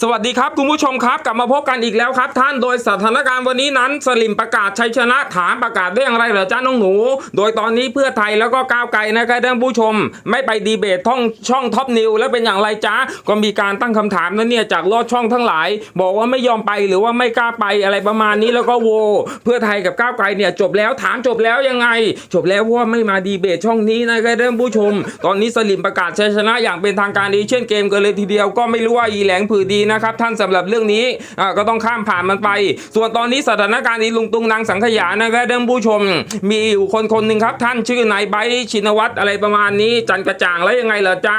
สวัสดีครับคุณผู้ชมครับ กลับมาพบกันอีกแล้วครับ ท่านโดยสถานการณ์วันนี้นั้น สลิมประกาศชัยชนะถามประกาศได้อย่างไรเหรอจ้าน้องหนู โดยตอนนี้เพื่อไทยแล้วก็ก้าวไกลนะครับท่านผู้ชม ไม่ไปดีเบตท่องช่องท็อปนิวแล้วเป็นอย่างไรจ้าก็มีการตั้งคำถามนั้นเนี่ยจากลอดช่องทั้งหลาย บอกว่าไม่ยอมไปหรือว่าไม่กล้าไปอะไรประมาณนี้แล้วก็โว เพื่อไทยกับก้าวไกลเนี่ยจบแล้วถามจบแล้วยังไง จบแล้วว่าไม่มาดีเบตช่องนี้นะครับท่านผู้ชม ตอนนี้สลิมประกาศชัยชนะอย่างเป็นทางการเอเชียนเกมกันเลยทีเดียวก็ไม่รู้ว่าอีแหลงผือดีนะครับท่านสำหรับเรื่องนี้ก็ต้องข้ามผ่านมันไป ส่วนตอนนี้สถานการณ์อีลุงตุงนางสังขยานะครับท่านผู้ชม มีอยู่คนคนหนึ่งครับ ท่านชื่อนายไบชินวัตรอะไรประมาณนี้ จันกระจ่างแล้วยังไงเหรอจ๊ะ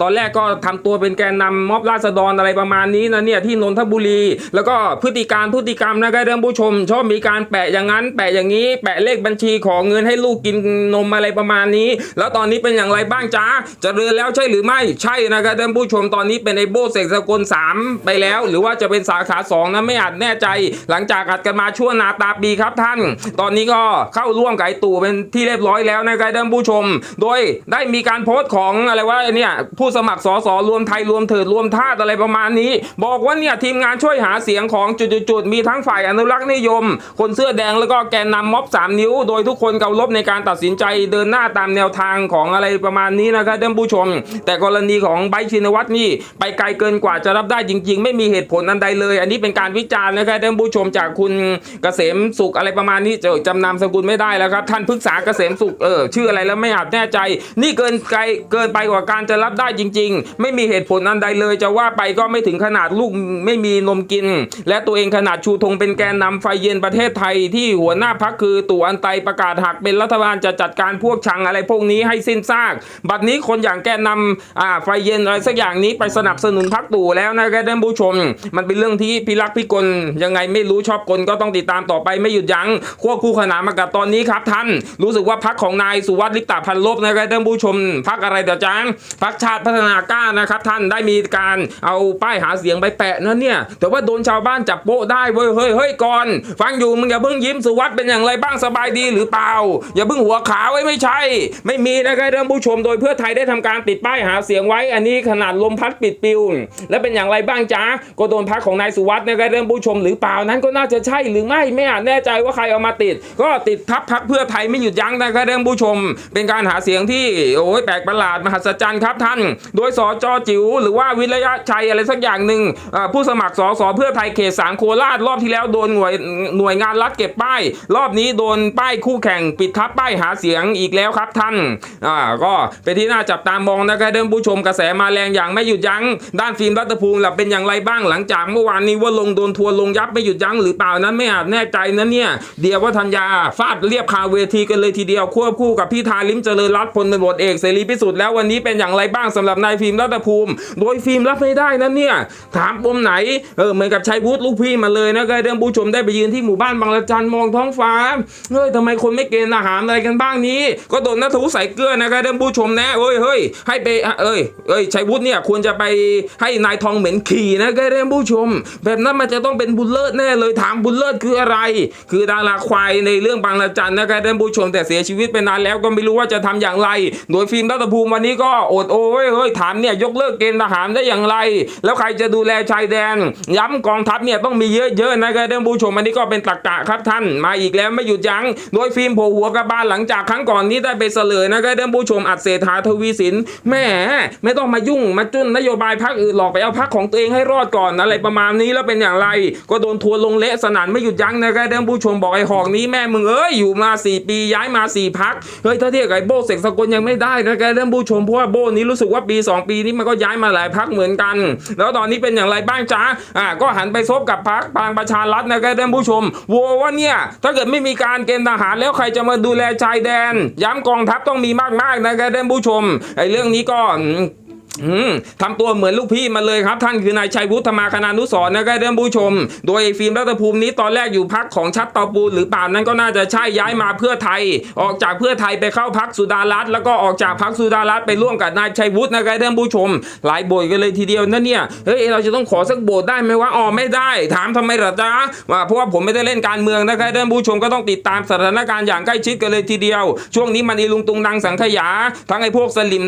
ตอนแรกก็ทำตัวเป็นแกนนำม็อบราษฎรอะไรประมาณนี้นะเนี่ยที่นนทบุรี แล้วก็พฤติการพฤติกรรมนะครับท่านผู้ชม ชอบมีการแปะอย่างนั้น แปะอย่างนี้ แปะเลขบัญชีของเงินให้ลูกกินนมอะไรประมาณนี้ แล้วตอนนี้เป็นอย่างไรบ้างจ๊ะจะเรือแล้วใช่หรือไม่ใช่นะครับท่านผู้ชมตอนนี้เป็นไอโบเสกสกลสา3 ไปแล้ว หรือว่าจะเป็นสาขา 2นะไม่อาจแน่ใจ หลังจากอัดกันมาชั่วนาตาปีครับท่าน ตอนนี้ก็เข้าร่วมไก่ตู่เป็นที่เรียบร้อยแล้วนะครับท่านผู้ชม โดยได้มีการโพสต์ของอะไรว่าเนี่ยผู้สมัครสสรวมไทยรวมเถิดรวมท่าอะไรประมาณนี้ บอกว่าเนี่ยทีมงานช่วยหาเสียงของจุดๆมีทั้งฝ่ายอนุรักษ์นิยม คนเสื้อแดงแล้วก็แกนนำม็อบ 3 นิ้ว โดยทุกคนเคารพในการตัดสินใจเดินหน้าตามแนวทางของอะไรประมาณนี้นะครับท่านผู้ชม แต่กรณีของไบชินวัตรนี่ไปไกลเกินกว่าจะรับได้จริง ๆ ไม่มีเหตุผลอันใดเลย อันนี้เป็นการวิจารณ์นะครับท่านผู้ชมจากคุณเกษมสุขอะไรประมาณนี้จอจำนามสกุลไม่ได้แล้วครับ ท่านพฤกษาเกษมสุขเออชื่ออะไรแล้วไม่อาจแน่ใจ นี่เกินไกลเกินไปกว่าการจะรับได้จริง ๆ ไม่มีเหตุผลอันใดเลย จะว่าไปก็ไม่ถึงขนาดลูกไม่มีนมกิน และตัวเองขนาดชูธงเป็นแกนนำไฟเย็นประเทศไทยที่หัวหน้าพักคือตู่อันไตประกาศหากเป็นรัฐบาลจะจัดการพวกชังอะไรพวกนี้ให้สิ้นซาก บัดนี้คนอย่างแกนนำอ่าไฟเย็นอะไรสักอย่างนี้ไปสนับสนุนพักตู่แล้วนะครับท่านผู้ชม มันเป็นเรื่องที่พิรักพิกลยังไงไม่รู้ชอบกลก็ต้องติดตามต่อไปไม่หยุดยัง้งควบคู่ขนานมากับตอนนี้ครับท่าน รู้สึกว่าพักของนายสุวัสดิ์ลิปตาพันลบนะครับท่านผู้ชม พักอะไรเดี๋ยวจังพักชาติพัฒนากล้านะครับท่านได้มีการเอาป้ายหาเสียงไปแปะนั่นเนี่ย แต่ว่าโดนชาวบ้านจับโป๊ะได้เว้ยเฮ้ยเฮ้ยก่อน ฟังอยู่มึงอย่าเพิ่งยิ้มสุวัสดิ์เป็นอย่างไรบ้างสบายดีหรือเปล่า อย่าเพิ่งหัวขาวไว้ไม่ใช่ ไม่มีนะครับท่านผู้ชม โดยเพื่อไทยได้ทำการติดป้ายหาเสียงไว้ อันนี้ขนาดลมพัดปิดปิวและเป็นอย่างะไรบ้างจ๊ะก็โดนพักของนายสุวัสดิ์นะครับท่านผู้ชมหรือเปล่านั้นก็น่าจะใช่หรือไม่ไม่อาจแน่ใจว่าใครเอามาติด ก็ติดทับพักเพื่อไทยไม่หยุดยั้งนะครับท่านผู้ชม เป็นการหาเสียงที่โอ้ยแปลกประหลาดมหัศจรรย์ครับท่าน โดยสจจิ๋วหรือว่าวิรยะชัยอะไรสักอย่างหนึ่งผู้สมัครสสเพื่อไทยเขตสามโคราชรอบที่แล้วโดนหน่วยหน่วยงานรัฐเก็บป้าย รอบนี้โดนป้ายคู่แข่งปิดทับป้ายหาเสียงอีกแล้วครับท่านอ่าก็เป็นที่น่าจับตามองนะครับท่านผู้ชมกระแสมาแรงอย่างไม่หยุดยั้งด้านฟิล์มรัตภูมิล่ะเป็นอย่างไรบ้างหลังจากเมื่อวานนี้ว่าลงโดนทัวร์ลงยับไม่หยุดยั้งหรือเปล่านั้นไม่อาจแน่ใจนะเนี่ย เดียวว่าธัญญาฟาดเรียบคาเวทีกันเลยทีเดียวควบคู่กับพี่ทาลิมเจริญรัตน์พลตำรวจเอกเสรีพิสุทธิ์แล้ววันนี้เป็นอย่างไรบ้างสำหรับนายฟิล์มรัตภูมิ โดยฟิล์มรับไม่ได้นั้นเนี่ยถามปมไหนเออเหมือนกับชัยวุฒิลูกพี่มาเลยนะครับเรื่องผู้ชมได้ไปยืนที่หมู่บ้านบางละจันมองท้องฟ้าเฮ้ยทำไมคนไม่เกณฑ์อาหารอะไรกันบ้างนี้ ก็โดนนัทวุฒิใส่เกลือนะครับเรื่องผู้ชมนะเอ้ยเฮ้ยให้ไปเอ้ยเอ้ยชัยวุฒิเนี่ยควรจะไปให้นายทองเหม็นขี่นะครับเรื่องผู้ชม แบบนั้นมันจะต้องเป็นบุญเลิศแน่เลยถามบุญเลิศคืออะไร คือดาราควายในเรื่องบางละจันนะครับท่านผู้ชม แต่เสียชีวิตไปนานแล้วก็ไม่รู้ว่าจะทำอย่างไร โดยฟิล์มรัตภูมิวันนี้ก็อดโอ้ยเฮ้ยถามเนี่ยยกเลิกเกณฑ์ทหารได้อย่างไร แล้วใครจะดูแลชายแดน ย้ำกองทัพเนี่ยต้องมีเยอะๆนะครับท่านผู้ชมอันนี้ก็เป็นตรรกะครับท่านมาอีกแล้วไม่หยุดยั้ง โดยฟิล์มโผล่หัวกระบาลหลังจากครั้งก่อนนี้ได้ไปเสลยนะครับท่านผู้ชมอัดเศรษฐาทวีสินแหม่ไม่ต้องมายุ่งมาจุ้นนโยบายพรรคอื่นหรอกไปเอาพรรคของของตัวเองให้รอดก่อนอะไรประมาณนี้แล้วเป็นอย่างไร ก็โดนทัวร์ลงเละสนั่นไม่หยุดยั้งนะครับท่านผู้ชมบอกไอ้หอกนี้แม่มึงเอ้ยอยู่มา 4 ปีย้ายมา 4 พักเฮ้ยถ้าเทียบกับไอ้โบเสกสกลยังไม่ได้นะครับท่านผู้ชมเพราะว่าโบนี้รู้สึกว่าปี 2 ปีนี้มันก็ย้ายมาหลายพักเหมือนกัน แล้วตอนนี้เป็นอย่างไรบ้างจ๊ะอ่าก็หันไปซบกับพักพลังประชารัฐนะครับท่านผู้ชมโวว่าเนี่ยถ้าเกิดไม่มีการเกณฑ์ทหารแล้วใครจะมาดูแลชายแดน ย้ำกองทัพต้องมีมากๆนะครับท่านผู้ชมไอ้เรื่องนี้ก็ อืมทำตัวเหมือนลูกพี่มาเลยครับ ท่านคือนายชัยวุฒิธรรมาคณานุสรณ์นะครับท่านผู้ชม โดยฟิล์มรัตภูมินี้ตอนแรกอยู่พักของชัดเตาปูหรือเปล่านั้นก็น่าจะใช่ย้ายมาเพื่อไทย ออกจากเพื่อไทยไปเข้าพักสุดารัตน์แล้วก็ออกจากพักสุดารัตน์ไปร่วมกับนายชัยวุฒินะครับท่านผู้ชม หลายโบทกันเลยทีเดียวนะเนี่ยเฮ้ยเราจะต้องขอสักโบทได้ไหมว่าอ๋อไม่ได้ ถามทำไมหรอจ๊ะว่าเพราะว่าผมไม่ได้เล่นการเมืองนะครับท่านผู้ชมก็ต้องติดตามสถานการณ์อย่างใกล้ชิดกันเลยทีเดียว ช่วงนี้มันอีลุงตุงนางสังขยา ทั้งไอ้พวกสลิม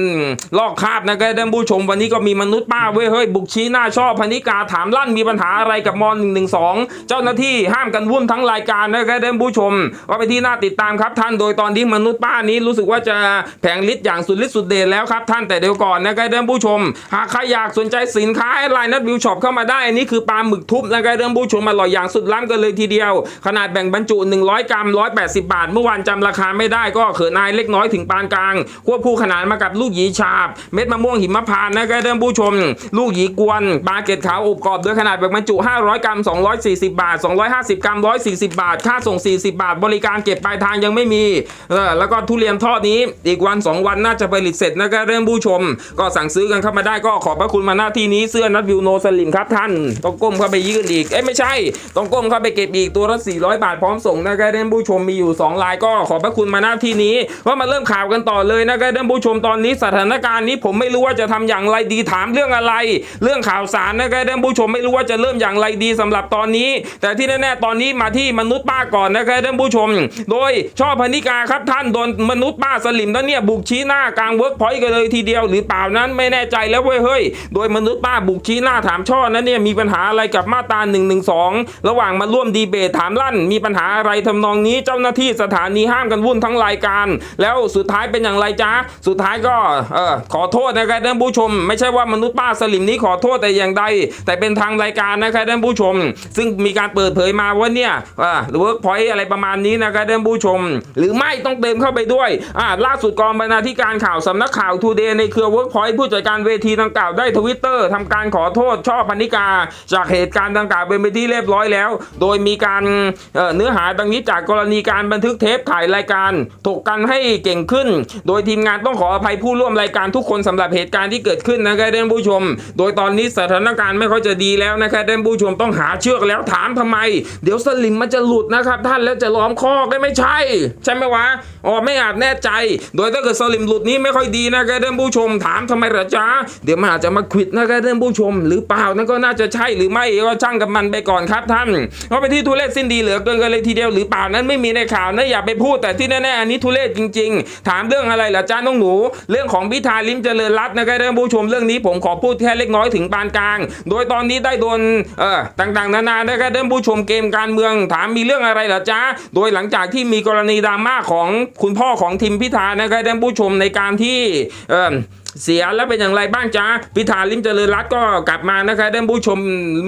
ลอกคาบนะครับท่านผู้ชมวันนี้ก็มีมนุษย์ป้าเว้ยเฮ้ยบุกชี้หน้าช่อพนิกาถามลั่นมีปัญหาอะไรกับมอ .112 เจ้าหน้าที่ห้ามกันวุ่นทั้งรายการนะครับท่านผู้ชมก็ไปที่น่าติดตามครับท่านโดยตอนนี้มนุษย์ป้านี้รู้สึกว่าจะแผงฤทธิ์อย่างสุดฤทธิ์สุดเดชแล้วครับท่านแต่เดี๋ยวก่อนนะครับท่านผู้ชม หากใครอยากสนใจสินค้าไลน์นัดวิวช็อปเข้ามาได้อันนี้คือปลาหมึกทุบนะครับท่านผู้ชมอร่อยอย่างสุดล้ำกันเลยทีเดียว ขนาดแบ่งบรรจุ 100 กรัม 180 บาท เมื่อวานจำราคาไม่ได้ก็เขินอายเล็กน้อยถึงปานกลางควบคู่ขนานมากับลูกหยีฉาบ เม็ดมะม่วงหิมพานนะครับท่านผู้ชม ลูกหยีกวนปลาเกล็ดขาวอบกรอบด้วยขนาดแบ่งบรรจุ 500 กรัม 240 บาท 250 กรัม 140 บาท ค่าส่ง 40 บาท บริการเก็บปลายทางยังไม่มีเออแล้วก็ทุเรียนทอดนี้อีกวัน 2 วันน่าจะผลิตเสร็จนะครับท่านผู้ชม ก็สั่งซื้อกันเข้ามาได้ก็ขอบพระคุณมาหน้าที่นี้เสื้อนัดวิวโนสลิมครับท่านต้องก้มเข้าไปยื่นอีกเอ้ยไม่ใช่ต้องก้มเข้าไปเก็บอีกตัวละ400 บาทพร้อมส่งนะครับท่านผู้ชมมีอยู่ 2 ลายก็ขอบพระคุณมาหน้าที่นี้ว่ามาเริ่มข่าวกันต่อเลยนะครับท่านผู้ชมตอนนี้สถานการณ์นี้ผมไม่รู้ว่าจะทำอย่างไรดีถามเรื่องอะไร เรื่องข่าวสารนะครับท่านผู้ชมไม่รู้ว่าจะเริ่มอย่างไรดีสำหรับตอนนี้ แต่ที่แน่ๆตอนนี้มาที่มนุษย์ป้าก่อนนะครับท่านผู้ชม โดยช่อพนิกาครับท่านโดนมนุษย์ป้าสลิมนั้นเนี่ยบุกชี้หน้ากลางเวิร์กพอยต์กันเลยทีเดียวหรือเปล่านั้นไม่แน่ใจแล้วเว้ยเฮ้ยโดยมนุษย์ป้าบุกชี้หน้าถามช่อนั้นเนี่ยมีปัญหาอะไรกับมาตรา1นึระหว่างมาร่วมดีเบตถามลั่น มีปัญหาอะไรทำนองนี้เจ้าหน้าที่สถานีห้ามกันวุ่นทั้งรายการ แล้วสุดท้ายเป็นอย่างไรจ๊ะสุดท้ายก็เออขอโทษนะครับท่านผู้ชม ไม่ใช่ว่ามนุษย์ป้าสลิมนี้ขอโทษแต่อย่างใด แต่เป็นทางรายการนะครับท่านผู้ชม ซึ่งมีการเปิดเผยมาว่าเนี่ยอ่าเวิร์กพอยต์อะไรประมาณนี้นะครับท่านผู้ชม หรือไม่ต้องเติมเข้าไปด้วยอ่าล่าสุดกองบรรณาธิการข่าวสำนักข่าวทูเดย์ในเครือเวิร์กพอยต์ผู้จัดการเวทีดังกล่าวได้ทวิตเตอร์ทำการขอโทษช่อพันิกา จากเหตุการณ์ดังกล่าวเป็นไปที่เรียบร้อยแล้ว โดยมีการเอ่อเนื้อหาดังนี้จากกรณีการบันทึกเทปถ่ายรายการถกกันให้เก่งขึ้น โดยทีมงานต้องขออภัยผู้ร่วมรายการทุกคนสำหรับเหตุการณ์ที่เกิดขึ้นนะครับท่านผู้ชม โดยตอนนี้สถานการณ์ไม่ค่อยจะดีแล้วนะครับท่านผู้ชมต้องหาเชือกแล้วถามทำไม เดี๋ยวสลิมมันจะหลุดนะครับ ท่านแล้วจะล้อมคอกได้ไม่ใช่ ใช่ไหมวะ อ๋อไม่อาจแน่ใจ โดยถ้าเกิดสลิมหลุดนี้ไม่ค่อยดีนะครับท่านผู้ชมถามทำไมหรอจ๊ะเดี๋ยวมันอาจจะมาควิดนะครับท่านผู้ชม หรือเปล่านั่นก็น่าจะใช่หรือไม่ก็ช่างกับมันไปก่อนครับท่านเพราะไปที่ทุเรศสิ้นดีเหลือเกินกันเลยทีเดียวหรือเปล่านั้นไม่มีในข่าวนะอย่าไปพูดแต่ที่แน่ๆอันนี้ทุเรศจริง ๆ ถามเรื่องอะไรหรอจ้าน้องหนู เรื่องของพิธาลิมเจริญรัตน์นะครับท่านผู้ชมเรื่องนี้ผมขอพูดแค่เล็กน้อยถึงปานกลาง โดยตอนนี้ได้โดนเอ่อต่างๆ นานานะครับท่านผู้ชมเกมการเมืองถามมีเรื่องอะไรหรอจ้าโดยหลังจากที่มีกรณีดราม่าของคุณพ่อของทิมพิธานะครับท่านผู้ชมในการที่ เสียแล้วเป็นอย่างไรบ้างจ๊ะพิธาลิมเจริญรัตก็กลับมานะครับท่านผู้ชม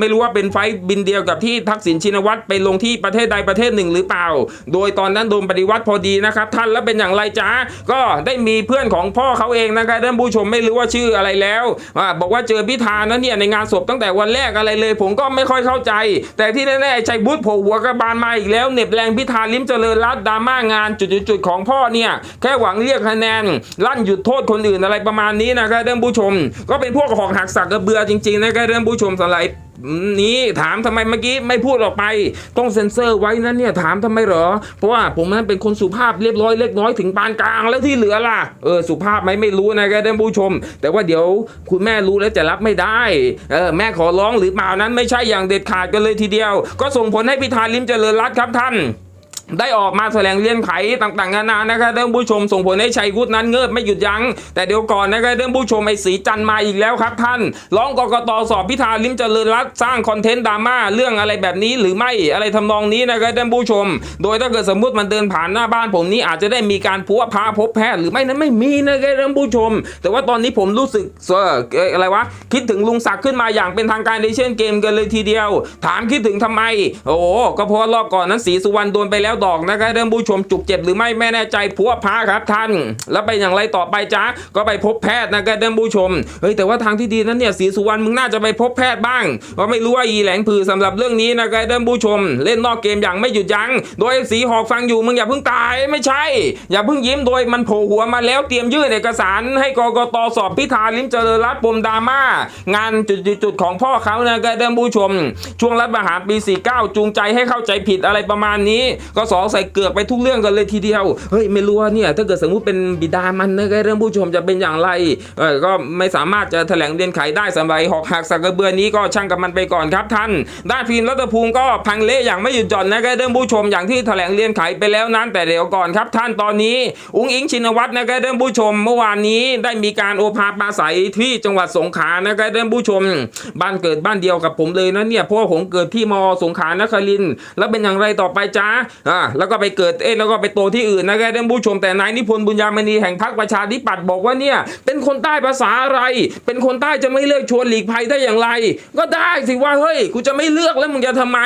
ไม่รู้ว่าเป็นไฟบินเดียวกับที่ทักษิณชินวัตรไปลงที่ประเทศใดประเทศหนึ่งหรือเปล่า โดยตอนนั้นโดนปฏิวัติพอดีนะครับท่านแล้วเป็นอย่างไรจ๊ะก็ได้มีเพื่อนของพ่อเขาเองนะครับท่านผู้ชมไม่รู้ว่าชื่ออะไรแล้วอบอกว่าเจอพิธานั้นเนี่ยในงานศพตั้งแต่วันแรกอะไรเลย ผมก็ไม่ค่อยเข้าใจ แต่ที่แน่ๆชัยบุตรโผล่หัวกระบาลมาอีกแล้วเน็บแรงพิธาลิมเจริญรัตดราม่างานจุดๆของพ่อเนี่ยแค่หวังเรียกคะแนนลั่นหยุดโทษคนอื่นอะไรประมาณนี้นะครับท่านผู้ชม ก็เป็นพวกหอกหักสักกระเบือจริงๆนะครับท่านผู้ชมสไลด์นี้ถามทำไมเมื่อกี้ไม่พูดออกไป ต้องเซ็นเซอร์ไว้นะเนี่ยถามทำไมเหรอ เพราะว่าผมนั้นเป็นคนสุภาพเรียบร้อยเล็กน้อยถึงปานกลางแล้วที่เหลือล่ะเออสุภาพไหมไม่รู้นะครับท่านผู้ชม แต่ว่าเดี๋ยวคุณแม่รู้แล้วจะรับไม่ได้เออแม่ขอร้องหรือเปล่านั้นไม่ใช่อย่างเด็ดขาดกันเลยทีเดียว ก็ส่งผลให้พิธาลิมเจริญรัตครับท่าน ได้ออกมาแถลงเรียนไขต่างๆนานานะครับท่านผู้ชมส่งผลให้ชัยวุฒินั้นเงิบไม่หยุดยัง้งแต่เดี๋ยวก่อนนะครับท่านผู้ชมไอ้สีจันมาอีกแล้วครับท่านร้องกกตสอบพิธาลิมเจริญรัตสร้างคอนเทนต์ดราม่าเรื่องอะไรแบบนี้หรือไม่อะไรทำนองนี้นะครับท่านผู้ชม โดยถ้าเกิดสมมติมันเดินผ่านหน้าบ้านผมนี้อาจจะได้มีการพัวพาพบแพทย์หรือไม่นั้นไม่มีนะครับท่านผู้ชม แต่ว่าตอนนี้ผมรู้สึกอะไรวะคิดถึงลุงศักดิ์ขึ้นมาอย่างเป็นทางการในเช่นเกมกันเลยทีเดียว ถามคิดถึงทำไม โอ้ก็เพราะรอบก่อนนั้นสีสุวรรณโดนไปแล้วดอกนะครับท่านผู้ชมจุกเจ็บหรือไม่ไม่แน่ใจพัวพาครับท่าน แล้วไปอย่างไรต่อไปจ๊ะก็ไปพบแพทย์นะครับท่านผู้ชมเฮ้ยแต่ว่าทางที่ดีนั้นเนี่ยสีสุวรรณมึงน่าจะไปพบแพทย์บ้างเพราะไม่รู้ว่าอีแหลงผือสำหรับเรื่องนี้นะครับท่านผู้ชม เล่นนอกเกมอย่างไม่หยุดยั้งโดยสีหอกฟังอยู่มึงอย่าเพิ่งตายไม่ใช่ อย่าเพิ่งยิ้มโดยมันโผล่หัวมาแล้วเตรียมยื่นเอกสาร ให้กกตสอบพิธาลิมเจริญรัตน์ปมดราม่างานจุดๆของพ่อเขานะครับท่านผู้ชม ช่วงรัฐประหารปี 49 จูงใจให้เข้าใจผิดอะไรประมาณนี้ ก็สใส่เกือกไปทุกเรื่องกันเลยทีเดียวเฮ้ยไม่รู้ว่าเนี่ยถ้าเกิดสมมติเป็นบิดามันนะครับท่านผู้ชมจะเป็นอย่างไรเออก็ไม่สามารถจะแถลงเรียนไขได้สำหรับหอกหักสักกระเบือนี้ก็ช่างกับมันไปก่อนครับท่าน ด้านฟิล์มรัตภูมิก็พังเละอย่างไม่หยุดหย่อนนะครับท่านผู้ชมอย่างที่แถลงเรียนไขไปแล้วนั้นแต่เดี๋ยวก่อนครับท่านตอนนี้อุ้งอิงชินวัตรนะครับท่านผู้ชมเมื่อวานนี้ได้มีการโอภาปาศัยที่จังหวัดสงขลานะครับท่านผู้ชม บ้านเกิดบ้านเดียวกับผมเลยนะเนี่ยเพราะผมเกิดที่มอสงขลานครินแล้วเป็นอย่างไรต่อไปจ้าอ่าแล้วก็ไปเกิดเอ๊ะแล้วก็ไปโตที่อื่นนะครับท่านผู้ชมแต่นายนิพนธ์บุญญามณีแห่งพรรคประชาธิปัตย์บอกว่าเนี่ยเป็นคนใต้ภาษาอะไร เป็นคนใต้จะไม่เลือกชวนหลีกภัยได้อย่างไร ก็ได้สิว่าเฮ้ยกูจะไม่เลือกแล้วมึงจะทำไม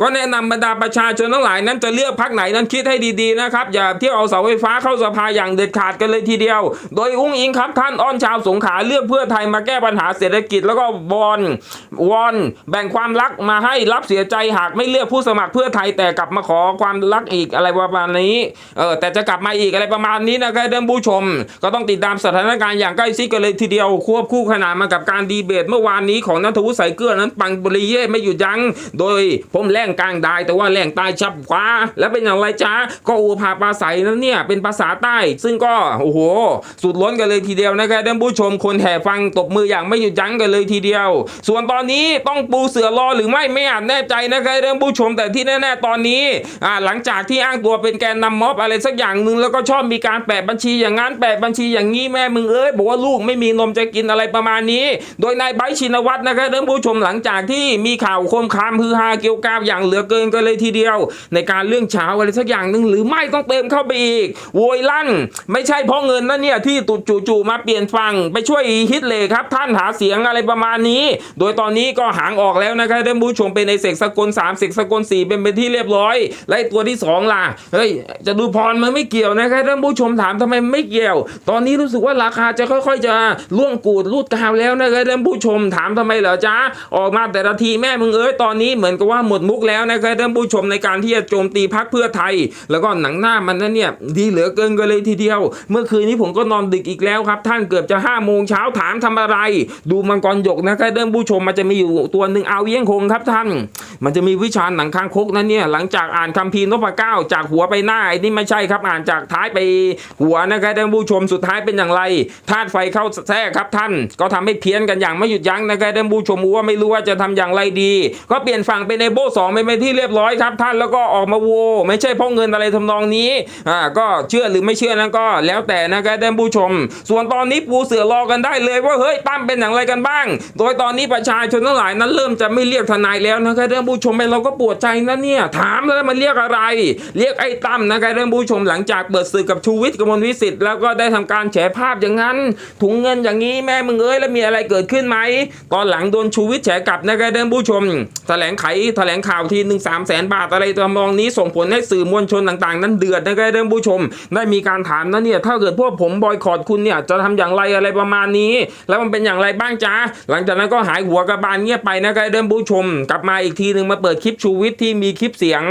ก็แนะนำบรรดาประชาชนทั้งหลายนั้นจะเลือกพรรคไหนนั้นคิดให้ดีๆนะครับอย่าเที่ยวเอาเสาไฟฟ้าเข้าสภาอย่างเด็ดขาดกันเลยทีเดียว โดยอุ้งอิงครับท่านอ้อนชาวสงขาเลือกเพื่อไทยมาแก้ปัญหาเศรษฐกิจแล้วก็วอนวอนแบ่งความรักมาให้รับเสียใจหากไม่เลือกผู้สมัครเพื่อไทยแต่กลับมาขอความรักอีกอะไรประมาณนี้ เออแต่จะกลับมาอีกอะไรประมาณนี้นะครับท่านผู้ชม ก็ต้องติดตามสถานการณ์อย่างใกล้ชิดกันเลยทีเดียวควบคู่ขนานมากับการดีเบตเมื่อวานนี้ของนัทวุฒิสายเกลือนั้นปังปรีเย่ไม่หยุดยั้งโดยผมแรงกลางได้แต่ว่าแรงใตายฉับขวาแล้วเป็นอย่างไรจ้าก็อูพาปลาใสนั้นเนี่ยเป็นภาษาใต้ ซึ่งก็โอ้โห สุดล้นกันเลยทีเดียวนะครับท่านผู้ชมคนแห่ฟังตบมืออย่างไม่หยุดยั้งกันเลยทีเดียว ส่วนตอนนี้ต้องปูเสือรอหรือไม่ไม่อาจแน่ใจนะครับท่านผู้ชมแต่ที่แน่ๆตอนนี้อ่าหลังจากที่อ้างตัวเป็นแกนนำม็อบอะไรสักอย่างหนึ่งแล้วก็ชอบมีการแปะบัญชีอย่างนั้นแปะบัญชีอย่างนี้แม่มึงเอ้ยบอกว่าลูกไม่มีนมจะกินอะไรประมาณนี้ โดยนายไบชินวัตรนะครับท่านผู้ชมหลังจากที่มีข่าวคมคามฮือฮาเกี่ยวกับอย่างเหลือเกินกันเลยทีเดียว ในการเรื่องเช้าอะไรสักอย่างหนึ่งหรือไม่ต้องเติมเข้าไปอีกโวยลั่น ไม่ใช่เพราะเงินนะเนี่ยที่ตุจู่ๆมาเปลี่ยนฝั่งไปช่วยฮิตเลยครับท่านหาเสียงอะไรประมาณนี้ โดยตอนนี้ก็หางออกแล้วนะครับท่านผู้ชมเป็นในเสกสกล3เสกสกล4เป็นเป็นที่เรียบร้อยและตัวที่สองล่ะเฮ้ยจะดูพรมันไม่เกี่ยวนะครับท่านผู้ชมถามทำไมไม่เกี่ยว ตอนนี้รู้สึกว่าราคาจะค่อยๆ จะล่วงกูดรูดกาวแล้วนะครับท่านผู้ชมถามทำไมเหรอจ๊ะออกมาแต่ละทีแม่มึงเอ้ยตอนนี้เหมือนกับว่าหมดมุกแล้วนะครับท่านผู้ชมในการที่จะโจมตีพักเพื่อไทย แล้วก็หนังหน้ามันนั่นเนี่ยดีเหลือเกินกันเลยทีเดียว เมื่อคืนนี้ผมก็นอนดึกอีกแล้วครับ ท่านเกือบจะ5้าโมงเช้าถามทำอะไร ดูมังกรหยกนะครับท่านผู้ชมมันจะมีอยู่ตัวหนึ่งเอาเยี่ยงคงครับท่าน มันจะมีวิชาหนังคางคกนั้นเนี่ยหลังจากอ่านคัมภีร์นพเก้าจากหัวไปหน้าไอ้นี่ไม่ใช่ครับอ่านจากท้ายไปหัวนะครับท่านผู้ชมสุดท้ายเป็นอย่างไรธาตุไฟเข้าแทรกครับท่าน ก็ทำให้เพี้ยนกันอย่างไม่หยุดยั้งนะครับท่านผู้ชมว่าไม่รู้ว่าจะทำอย่างไรดี ก็เปลี่ยนฝั่งเป็นในโบสองไปเป็นที่เรียบร้อยครับท่านแล้วก็ออกมาโว ไม่ใช่เพราะเงินอะไรทำนองนี้อ่าก็เชื่อหรือไม่เชื่อนั้นก็แล้วแต่นะครับท่านผู้ชม ส่วนตอนนี้ปูเสือรอกันได้เลยว่าเฮ้ยตั้มเป็นอย่างไรกันบ้าง โดยตอนนี้ประชาชนทั้งหลายนั้นเริ่มจะไม่เรียกทนายแล้วนะครับท่านผู้ชมเราก็ปวดใจนะเนี่ยถามแล้วมันเรียกอะไรเรียกไอ้ตั้มนะครับท่านผู้ชมหลังจากเปิดสื่อกับชูวิทย์กมลวิสิทธิ์แล้วก็ได้ทำการแฉภาพอย่างนั้น ถุงเงินอย่างนี้แม่มึงเอ้ยแล้วมีอะไรเกิดขึ้นไหม ตอนหลังโดนชูวิทย์แฉกลับนะครับท่านผู้ชม แถลงไขแถลงข่าวทีหนึ่งสามแสนบาทอะไรทำนองนี้ส่งผลให้สื่อมวลชนต่างๆ นั้นเดือดนะครับท่านผู้ชม ได้มีการถามนะเนี่ยถ้าเกิดพวกผมบอยคอรดคุณเนี่ยจะทำอย่างไรอะไรประมาณนี้ แล้วมันเป็นอย่างไรบ้างจ๊ะหลังจากนั้นก็หายหัวกระบาลเงียบไปนะครับท่านผู้ชม กลับมาอีกทีหนึ่งมาเปิดคลิปชูวิทย์ที่มีคลิปเสียง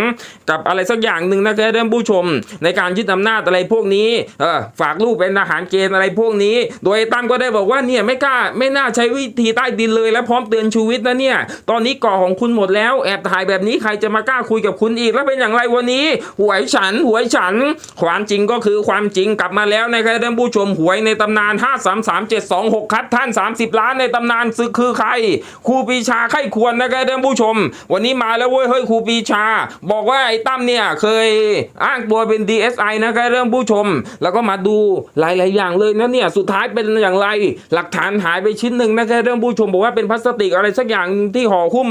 กับอะไรสักอย่างหนึ่งนะครับท่านผู้ชม ในการยึดอำนาจอะไรพวกนี้เออฝากลูกเป็นทหารเกณฑ์อะไรพวกนี้ โดยตั้มก็ได้บอกว่าเนี่ยไม่กล้าไม่น่าใช้วิธีใต้ดินเลยและพร้อมเตือนชูวิทย์นะเนี่ยตอนนี้ก่อของคุณหมดแล้วแอบถ่ายแบบนี้ใครจะมากล้าคุยกับคุณอีกแล้วเป็นอย่างไรวันนี้ หวยฉันหวยฉัน ความจริงก็คือความจริงกลับมาแล้วนะครับท่านผู้ชมหวยในตำนาน 533726 ครับท่าน 30 ล้านในตำนานซึกคือใครครูปีชาไข้ควรนะครับท่านผู้ชม วันนี้มาแล้วเว้ยเฮ้ยครูปีชา บอกว่าไอ้ตั้มเนี่ยเคยอ้างตัวเป็น DSI นะครับท่านผู้ชม แล้วก็มาดูหลาย ๆ อย่างเลยนะเนี่ยสุดท้ายเป็นอย่างไร หลักฐานหายไปชิ้นหนึ่งนะครับท่านผู้ชมบอกว่าเป็นพลาสติกอะไรสักอย่างที่ห่อหุ้ม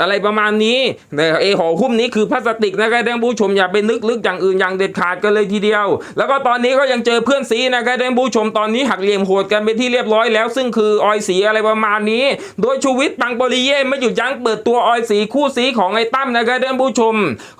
อะไรประมาณนี้แต่ไอห่อหุ้มนี้คือพลาสติกนะครับท่านผู้ชมอย่าไปนึกลึกอย่างอื่นอย่างเด็ดขาดกันเลยทีเดียว แล้วก็ตอนนี้ก็ยังเจอเพื่อนซีนะครับท่านผู้ชมตอนนี้หักเหลี่ยมโหดกันเป็นที่เรียบร้อยแล้ว ซึ่งคือออยสีอะไรประมาณนี้ โดยชูวิทย์ปังปริเย่ไม่หยุดยั้งเปิดตัวออยสีคู่สีของไอ้ตั้มนะครับท่านผู้ชม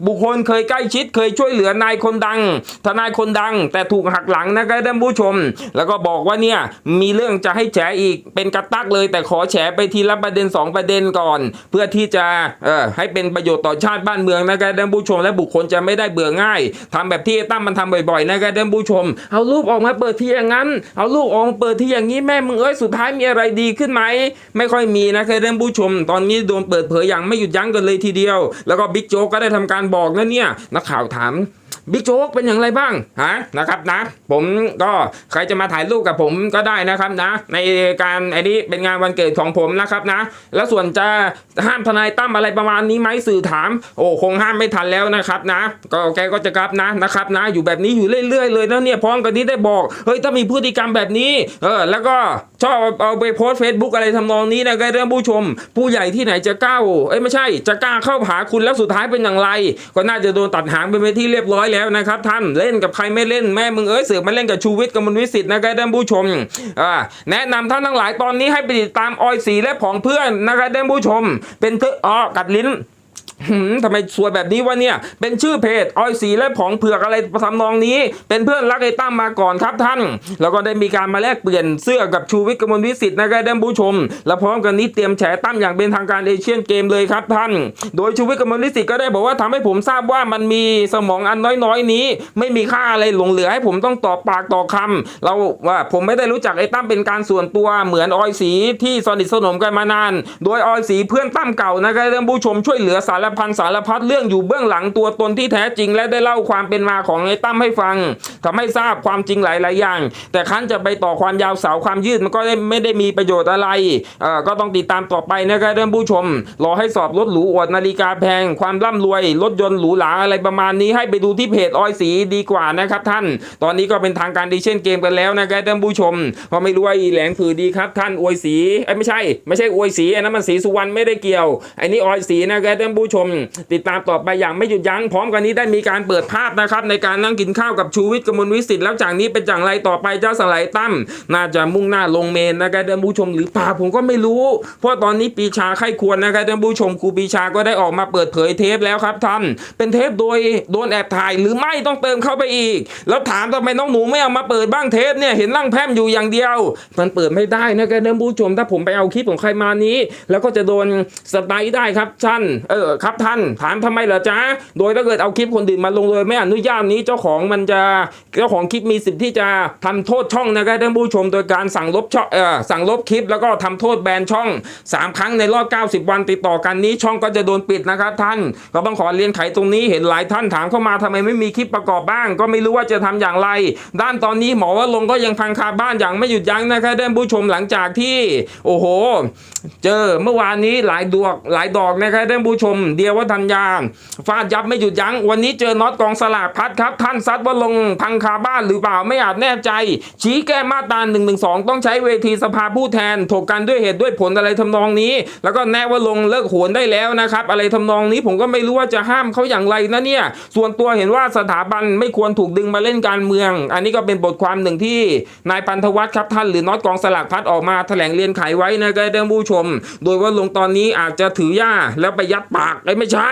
บุคคลเคยยใกล้ชิดเคยช่วยเหลือนายคนดัง ทนายคนดัง แต่ถูกหักหลังนะครับท่านผู้ชม แล้วก็บอกว่าเนี่ยมีเรื่องจะให้แฉอีกเป็นกระตักเลย แต่ขอแฉไปทีละประเด็นสองประเด็นก่อน เพื่อที่จะเอ่อให้เป็นประโยชน์ต่อชาติบ้านเมืองนะครับท่านผู้ชมและบุคคลจะไม่ได้เบื่อง่ายทำแบบที่ตั้มมันทำบ่อยๆนะครับท่านผู้ชม เอารูปออกมาเปิดที่อย่างนั้น เอารูปออกมาเปิดที่อย่างนี้แม่มึงเอ้ยสุดท้ายมีอะไรดีขึ้นไหมไม่ค่อยมีนะครับท่านผู้ชม ตอนนี้โดนเปิดเผยอย่างไม่หยุดยั้งกันเลยทีเดียว แล้วก็บิ๊กโจ๊กก็ได้ทำการบอกนะเนี่ยเนี่ยนักข่าวถาม บิ๊กโจ๊กเป็นอย่างไรบ้างฮะนะครับนะ ผมก็ใครจะมาถ่ายรูปกับผมก็ได้นะครับนะ ในการไอ้นี้เป็นงานวันเกิดของผมนะครับนะ แล้วส่วนจะห้ามทนายตั้มอะไรประมาณนี้ไหมสื่อถาม โอ้คงห้ามไม่ทันแล้วนะครับนะ ก็แกก็จะกลับนะนะครับนะ อยู่แบบนี้อยู่เรื่อย ๆ เลยนะเนี่ยพร้อมกันนี้ได้บอกเฮ้ยถ้ามีพฤติกรรมแบบนี้เออแล้วก็ชอบเอาไปโพสเฟซบุ๊กอะไรทำนองนี้นะก็เรื่องผู้ชม ผู้ใหญ่ที่ไหนจะกล้าเอ้ยไม่ใช่จะกล้าเข้าหาคุณแล้วสุดท้ายเป็นอย่างไร ก็น่าจะโดนตัดหางไปเป็นที่เรียบร้อยแล้วนะครับท่านเล่นกับใครไม่เล่นแม่มึงเอ้ยเสือกมาเล่นกับชูวิทย์กับมนวิสิทธิ์นะครับท่านผู้ชมอ่าแนะนำท่านทั้งหลายตอนนี้ให้ไปติดตามออยสีและผองเพื่อนนะครับท่านผู้ชม เป็นเพื่ออ๋อกัดลิ้น หืมทำไมสวยแบบนี้วะเนี่ย เป็นชื่อเพจออยสีและผองเผือกอะไรทำนองนี้ เป็นเพื่อนรักไอ้ตั้มมาก่อนครับท่าน แล้วก็ได้มีการมาแลกเปลี่ยนเสื้อกับชูวิทย์กมลวิสิทธิ์นะครับท่านผู้ชม และพร้อมกันนี้เตรียมแฉตั้มอย่างเป็นทางการเอเชียนเกมเลยครับท่าน โดยชูวิทย์กมลวิสิทธิ์ก็ได้บอกว่าทำให้ผมทราบว่ามันมีสมองอันน้อยๆนี้ ไม่มีค่าอะไรหลงเหลือให้ผมต้องตอบปากต่อคำเราว่าผมไม่ได้รู้จักไอ้ตั้มเป็นการส่วนตัวเหมือนออยสีที่สนิทสนมกันมานาน โดยออยสีเพื่อนตั้มเก่านะครับท่านผู้ชมช่วยเหลือสารพันสารพัดเรื่องอยู่เบื้องหลังตัวตนที่แท้จริง และได้เล่าความเป็นมาของไอ้ตั้มให้ฟังทำให้ทราบความจริงหลาย ๆ อย่าง แต่ครั้นจะไปต่อความยาวสาวความยืดมันก็ได้ไม่ได้มีประโยชน์อะไรเอ่อก็ต้องติดตามต่อไปนะครับท่านผู้ชม รอให้สอบรถหรูอวดนาฬิกาแพง ความร่ำรวย รถยนต์หรูหราอะไรประมาณนี้ให้ไปดูที่เพจออยสีดีกว่านะครับท่าน ตอนนี้ก็เป็นทางการดีเช่นเกมกันแล้วนะครับท่านผู้ชมเพราะไม่รู้ว่าอีแหลงผือดีครับท่านอวยสีไอ้ไม่ใช่ ไม่ใช่อวยสีอันนั้นมันสีสุวรรณไม่ได้เกี่ยวไอ้นี่ออยสีนะครับท่านผู้ชมติดตามต่อไปอย่างไม่หยุดยั้งพร้อมกันนี้ได้มีการเปิดภาพนะครับในการนั่งกินข้าวกับชูวิทย์กมลวิสิทธิ์แล้วจากนี้เป็นอย่างไรต่อไปเจ้าสไลตั้มน่าจะมุ่งหน้าลงเมนนะครับท่านผู้ชมหรือเปล่าผมก็ไม่รู้ เพราะตอนนี้ปีชาไข้ควรนะครับท่านผู้ชมครูปีชาก็ได้ออกมาเปิดเผยเทปแล้วครับท่านเป็นเทปโดยโดนแอบถ่ายหรือไม่ต้องเติมเข้าไปอีก แล้วถามทำไมน้องหนูไม่เอามาเปิดบ้างเทปเนี่ยเห็นร่างแพมอยู่อย่างเดียว มันเปิดไม่ได้นะครับท่านผู้ชมถ้าผมไปเอาคลิปของใครมานี้ แล้วก็จะโดนสไตล์ได้ครับท่านเออครับท่านถามทำไมเหรอจ๊ะโดยถ้าเกิดเอาคลิปคนอื่นมาลงเลยไม่อนุญาตนี้เจ้าของมันจะเจ้าของคลิปมีสิทธิ์ที่จะทำโทษช่องนะครับท่านผู้ชมโดยการสั่งลบช่องเออสั่งลบคลิปแล้วก็ทำโทษแบนช่อง 3 ครั้งในรอบ 90 วันติดต่อกันนี้ช่องก็จะโดนปิดนะครับท่านก็ต้องขอเรียนไขตรงนี้เห็นหลายท่านถามเข้ามาทำไมไม่มีคลิปประกอบบ้าง ก็ไม่รู้ว่าจะทำอย่างไร ด้านตอนนี้หมอว่าลงก็ยังพังคาบ้านอย่างไม่หยุดยั้งนะครับท่านผู้ชมหลังจากที่ โอ้โห เจอเมื่อวานนี้หลายดวกหลายดอกนะครับท่านผู้ชมเดียวว่าธัญญาฟาดยับไม่หยุดยั้ง วันนี้เจอน็อตกองสลากพัดครับ ท่านซัดว่าลงพังคาบ้านหรือเปล่าไม่อาจแน่ใจ ชี้แก้มาตรา1นึต้องใช้เวทีสภาผู้แทนถกกันด้วยเหตุด้วยผลอะไรทำนองนี้ แล้วก็แน่ว่าลงเลิกโหนได้แล้วนะครับ อะไรทำนองนี้ผมก็ไม่รู้ว่าจะห้ามเขาอย่างไรนะเนี่ย ส่วนตัวเห็นว่าสถาบันไม่ควรถูกดึงมาเล่นการเมือง อันนี้ก็เป็นบทความหนึ่งที่นายพันธวัฒน์ครับท่านหรือน็อตกองสลากพัดออกมาแถลงเรียนไขไว้นะครับท่านผู้ชม โดยว่าลงตอนนี้อาจจะถือย่าแล้วไปยัดปากไอ้ยไม่ใช่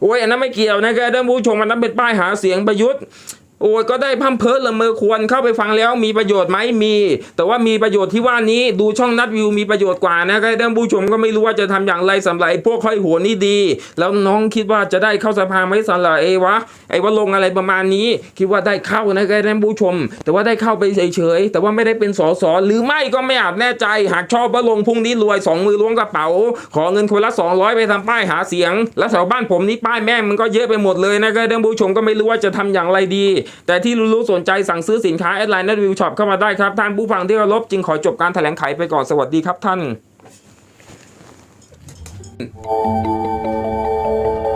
โอ้ยอันนั้นไม่เกี่ยวนะครับท่านผู้ชมอันนั้นเป็นป้ายหาเสียงประยุทธ์ โอ้ยก็ได้พัมเพิร์ดละเมอควรเข้าไปฟังแล้วมีประโยชน์ไหมมี แต่ว่ามีประโยชน์ที่ว่านี้ดูช่องนัดวิวมีประโยชน์กว่านะครับท่านผู้ชมก็ไม่รู้ว่าจะทำอย่างไรสำหรับพวกค่อยหัวนี่ดี แล้วน้องคิดว่าจะได้เข้าสภาไหมสำหรับเอวะไอ้ว่าลงอะไรประมาณนี้ คิดว่าได้เข้านะครับท่านผู้ชม แต่ว่าได้เข้าไปเฉยๆแต่ว่าไม่ได้เป็นสสหรือไม่ก็ไม่อาจแน่ใจ หากชอบว่าลงพรุ่งนี้รวยสองมือล้วงกระเป๋า ขอเงินคนละ 200 ไปทำป้ายหาเสียง แล้วแถวบ้านผมนี่ป้ายแม่งมันก็เยอะไปหมดเลยนะครับท่านผู้ชมก็ไม่รู้ว่าจะทำอย่างไรดีแต่ที่รู้สนใจสั่งซื้อสินค้าแอดไลน์นัดวิวช็อปเข้ามาได้ครับ ท่านผู้ฟังที่เคารพจึงขอจบการแถลงไขไปก่อนสวัสดีครับท่าน